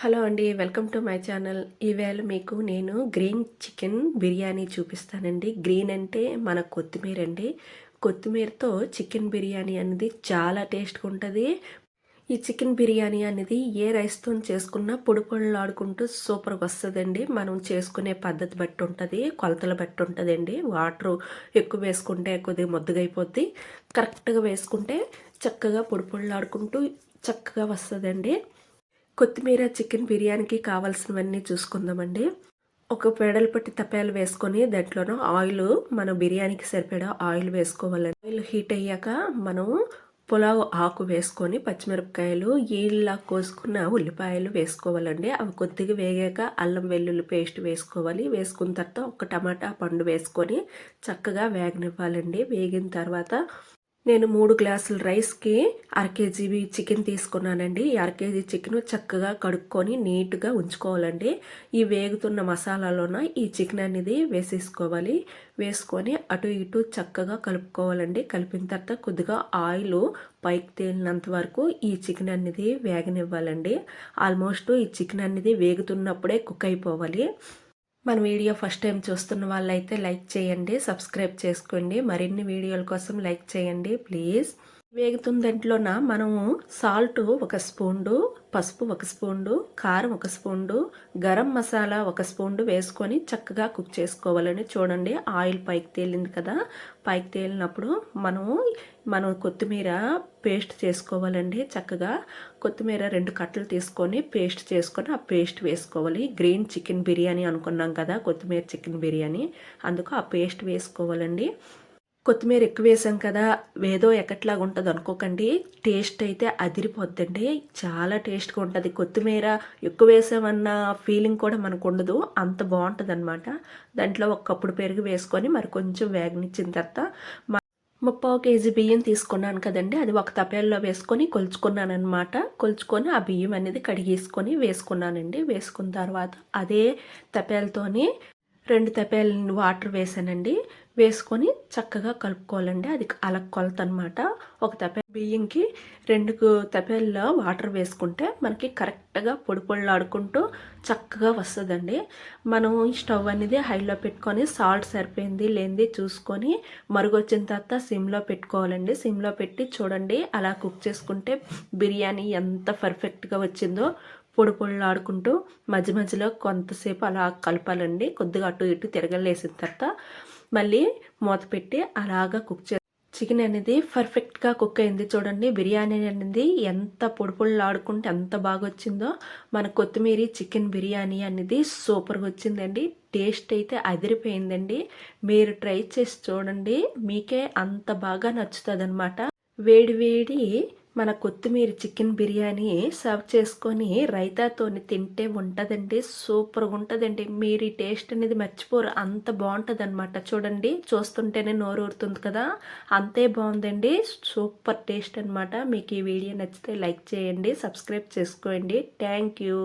Hello అండి welcome to my channel. ఈవేళ మీకు నేను గ్రీన్ చికెన్ బిర్యానీ చూపిస్తానండి. గ్రీన్ అంటే మన కొత్తిమీర అండి. కొత్తిమీరతో చికెన్ బిర్యానీ అనేది చాలా టేస్ట్గా ఉంటుంది. ఈ చికెన్ బిర్యానీ అనేది ఏ రైస్తో చేసుకున్నా పొడి పొడిలాడుకుంటూ సూపర్గా వస్తుందండి. మనం చేసుకునే పద్ధతి బట్టి ఉంటుంది కొలతలు బట్టి ఉంటుందండి. వాటర్ ఎక్కువ వేసుకుంటే కొద్దిగా ముద్దగైపోద్ది కరెక్ట్గా వేసుకుంటే చక్కగా పొడి పొడిలాడుకుంటూ చక్కగా వస్తుందండి. కొత్తిమీర చికెన్ బిర్యానీకి కావాల్సినవన్నీ చూసుకుందామండి. ఒక పెడల్పట్టి తప్పేలు వేసుకొని దాంట్లోనూ ఆయిల్ మనం బిర్యానీకి సరిపడా ఆయిల్ వేసుకోవాలండి. ఆయిల్ హీట్ అయ్యాక మనం పులావ్ ఆకు వేసుకొని పచ్చిమిరపకాయలు ఈళ్ళ కోసుకున్న ఉల్లిపాయలు వేసుకోవాలండి. అవి కొద్దిగా వేగాక అల్లం వెల్లుల్లి పేస్ట్ వేసుకోవాలి. వేసుకున్న తర్వాత ఒక టమాటా పండు వేసుకొని చక్కగా వేగనివ్వాలండి. వేగిన తర్వాత నేను మూడు గ్లాసుల రైస్కి అర కేజీ చికెన్ తీసుకున్నానండి. ఈ అర కేజీ చికెన్ చక్కగా కడుక్కొని నీట్గా ఉంచుకోవాలండి. ఈ వేగుతున్న మసాలాలోన ఈ చికెన్ అనేది వేసేసుకోవాలి. వేసుకొని అటు ఇటు చక్కగా కలుపుకోవాలండి. కలిపిన తర్వాత కొద్దిగా ఆయిల్ పైకి తేలినంత వరకు ఈ చికెన్ అనేది వేగనివ్వాలండి. ఆల్మోస్ట్ ఈ చికెన్ అనేది వేగుతున్నప్పుడే కుక్ అయిపోవాలి. మన వీడియో ఫస్ట్ టైం చూస్తున్న వాళ్ళైతే లైక్ చేయండి సబ్స్క్రైబ్ చేసుకోండి. మరిన్ని వీడియోల కోసం లైక్ చేయండి ప్లీజ్. వేగుతున్న దాంట్లోన మనము సాల్ట్ ఒక స్పూండు పసుపు ఒక స్పూండు కారం ఒక స్పూండు గరం మసాలా ఒక స్పూండు వేసుకొని చక్కగా కుక్ చేసుకోవాలని చూడండి ఆయిల్ పైకి తేలింది కదా. పైకి తేలినప్పుడు మనము మనం కొత్తిమీర పేస్ట్ చేసుకోవాలండి. చక్కగా కొత్తిమీర రెండు కట్టలు తీసుకొని పేస్ట్ చేసుకొని ఆ పేస్ట్ వేసుకోవాలి. గ్రీన్ చికెన్ బిర్యానీ అనుకున్నాం కదా కొత్తిమీర చికెన్ బిర్యానీ. అందుకు ఆ పేస్ట్ వేసుకోవాలండి. కొత్తిమీర ఎక్కువ వేసాం కదా ఏదో ఎక్కట్లాగా ఉంటుంది అనుకోకండి. టేస్ట్ అయితే అదిరిపోద్దండి. చాలా టేస్ట్గా ఉంటుంది. కొత్తిమీర ఎక్కువ వేసామన్న ఫీలింగ్ కూడా మనకు ఉండదు అంత బాగుంటుంది అనమాట దాంట్లో ఒక కప్పుడు పెరుగు వేసుకొని మరి కొంచెం వేగనిచ్చిన తర్వాత ముప్పావు కేజీ బియ్యం తీసుకున్నాను కదండి. అది ఒక తపేల్లో వేసుకొని కొలుచుకున్నాను అనమాట కొలుచుకొని ఆ బియ్యం అనేది కడిగేసుకొని వేసుకున్నానండి. వేసుకున్న తర్వాత అదే తపేలతోని రెండు తపేలు వాటర్ వేసానండి. వేసుకొని చక్కగా కలుపుకోవాలండి. అది అలా కొలత అనమాట ఒక తపే బియ్యంకి రెండు తపేల్లో వాటర్ వేసుకుంటే మనకి కరెక్ట్గా పొడి పొళ్ళాడుకుంటూ చక్కగా వస్తుందండి. మనం స్టవ్ అనేది హైలో పెట్టుకొని సాల్ట్ సరిపోయింది లేనిది చూసుకొని మరుగొచ్చిన తర్వాత సిమ్లో పెట్టుకోవాలండి. సిమ్లో పెట్టి చూడండి. అలా కుక్ చేసుకుంటే బిర్యానీ ఎంత పర్ఫెక్ట్గా వచ్చిందో పొడి పొడిలాడుకుంటూ మధ్య మధ్యలో కొంతసేపు అలా కలపాలండి. కొద్దిగా అటు ఇటు తిరగలేసిన తర్వాత మళ్ళీ మూత పెట్టి అలాగా కుక్ చే చికెన్ అనేది పర్ఫెక్ట్గా కుక్ అయింది చూడండి. బిర్యానీ అనేది ఎంత పొడి ఆడుకుంటే ఎంత బాగా వచ్చిందో మన కొత్తిమీర చికెన్ బిర్యానీ అనేది సూపర్గా వచ్చిందండి. టేస్ట్ అయితే అదిరిపోయిందండి. మీరు ట్రై చేసి చూడండి. మీకే అంత బాగా నచ్చుతుంది అనమాట వేడి వేడి మన కొత్తిమీర చికెన్ బిర్యానీ సర్వ్ చేసుకొని రైతాతోని తింటే ఉంటుందండి సూపర్గా ఉంటుందండి. మీరు ఈ టేస్ట్ అనేది మర్చిపోరు అంత బాగుంటుంది అనమాట చూడండి చూస్తుంటేనే నోరు ఊరుతుంది కదా. అంతే బాగుందండి సూపర్ టేస్ట్ అనమాట మీకు ఈ వీడియో నచ్చితే లైక్ చేయండి సబ్స్క్రైబ్ చేసుకోండి. Thank you.